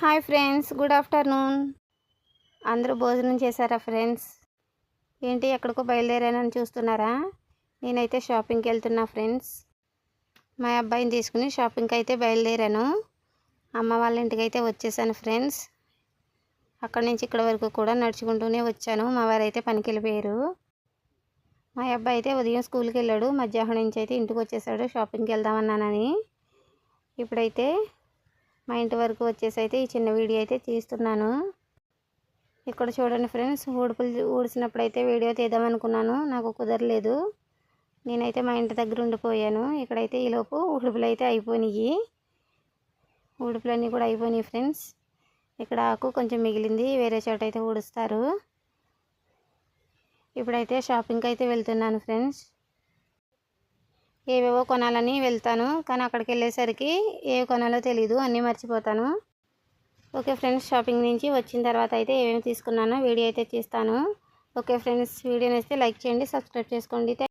Hi friends good afternoon. అందరూ భోజనం చేశారా ఫ్రెండ్స్? ఏంటి ఎక్కడికో బయలుదేరానని చూస్తున్నారా? నేనైతే షాపింగ్కి వెళ్తున్నా ఫ్రెండ్స్. మా అబ్బాయిని తీసుకుని షాపింగ్కి అయితే బయలుదేరాను. అమ్మ వాళ్ళ ఇంటికి అయితే వచ్చేసాను ఫ్రెండ్స్. అక్కడి నుంచి ఇక్కడ వరకు కూడా నడుచుకుంటూనే వచ్చాను. మా వారైతే పనికి వెళ్ళిపోయారు. మా అబ్బాయి అయితే ఉదయం స్కూల్కి వెళ్ళాడు. మధ్యాహ్నం నుంచి అయితే ఇంటికి వచ్చేసాడు. షాపింగ్కి వెళ్దామన్నానని. ఇప్పుడైతే మా ఇంటి వరకు వచ్చేసి అయితే ఈ చిన్న వీడియో అయితే తీస్తున్నాను. ఇక్కడ చూడండి ఫ్రెండ్స్ ఊడుపులు ఊడిసినప్పుడు అయితే వీడియో తీద్దామనుకున్నాను నాకు కుదరలేదు. నేనైతే మా ఇంటి దగ్గర ఉండిపోయాను. ఇక్కడైతే ఈలోపు ఉడుపులు అయితే అయిపోయినాయి. ఉడుపులన్నీ కూడా అయిపోయినాయి ఫ్రెండ్స్. ఇక్కడ ఆకు కొంచెం మిగిలింది వేరే చోట అయితే ఊడుస్తారు. ఇప్పుడైతే షాపింగ్కి అయితే వెళ్తున్నాను ఫ్రెండ్స్. ఏవేవో కొనాలని వెళ్తాను. కానీ అక్కడికి వెళ్ళేసరికి ఏవి కొనాలో తెలీదు. అన్నీ మర్చిపోతాను. ఓకే ఫ్రెండ్స్ షాపింగ్ నుంచి వచ్చిన తర్వాత అయితే ఏమేమి తీసుకున్నానో వీడియో అయితే తీస్తాను. ఓకే ఫ్రెండ్స్ వీడియో నచ్చితే లైక్ చేయండి సబ్స్క్రైబ్ చేసుకోండి.